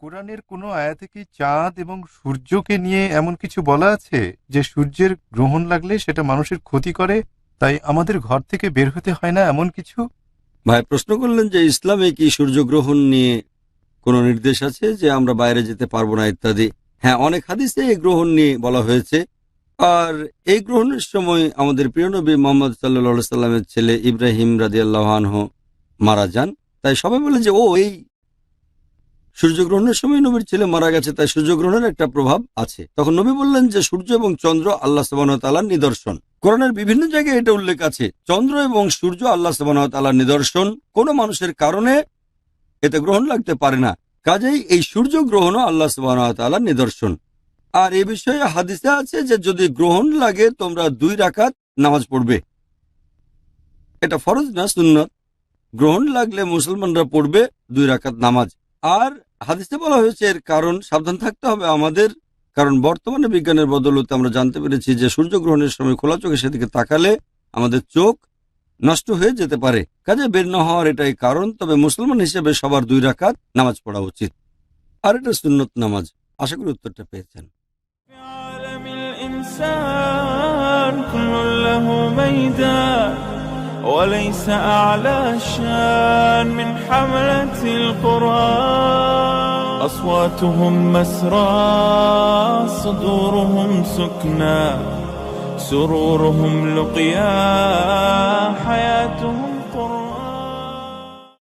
কোরআনের কোনো আয়াতে কি চাঁদ এবং সূর্যকে নিয়ে এমন কিছু বলা আছে? যে সূর্যের গ্রহণ লাগলে সেটা মানুষের ক্ষতি করে, তাই আমাদের ঘর থেকে বের হতে হয় না এমন কিছু? ভাই, প্রশ্ন করলেন যে ইসলামে কি সূর্যগ্রহণ নিয়ে কোনো নির্দেশ আছে? যে আমরা বাইরে যেতে পারব না ইত্যাদি। হ্যাঁ অনেক হাদিসে এই গ্রহণ নিয়ে বলা হয়েছে। আর এই গ্রহণের সময় আমাদের প্রিয় নবী মোহাম্মদ সাল্লা সাল্লামের ছেলে ইব্রাহিম রাজিয়াল্লাহানহ মারা যান। তাই সবাই বলে যে, ও, এই সূর্যগ্রহণের সময় নবীর ছেলে মারা গেছে, তাই সূর্যগ্রহণের একটা প্রভাব আছে। তখন নবী বললেন যে, সূর্য এবং চন্দ্র আল্লাহ সাবানতালার নিদর্শন। কোরআনের বিভিন্ন জায়গায় এটা উল্লেখ আছে। চন্দ্র এবং সূর্য আল্লাহ সাবানতালার নিদর্শন। কোনো মানুষের কারণে এতে গ্রহণ লাগতে পারে না। কাজেই এই সূর্য গ্রহণও আল্লাহ সাবানতালার নিদর্শন। আর এ বিষয়ে হাদিসে আছে যে, যদি গ্রহণ লাগে, তোমরা দুই রাকাত নামাজ পড়বে। এটা ফরজ না সুন্নত? গ্রহণ লাগলে মুসলমানরা পড়বে দুই রাকাত নামাজ। আর হাদিসে বলা হয়েছে এর কারণ সাবধান থাকতে হবে আমাদের কারণ বর্তমানে বিজ্ঞানের বদলতে আমরা জানতে পেরেছি যে সূর্যগ্রহণের সময় খোলা চোখে সেদিকে তাকালে আমাদের চোখ নষ্ট হয়ে যেতে পারে কাজে বের না হওয়ার এটাই কারণ তবে মুসলমান হিসেবে সবার দুই রাকাত নামাজ পড়া উচিত আর এটা সুন্নত নামাজ আশা করি উত্তরটা পেয়েছেন في عالم الإنسان كل له ميدان وليس أعلى شان من حملة القرآن أصواتهم مسرى صدورهم سكنى سرورهم لقيا حياتهم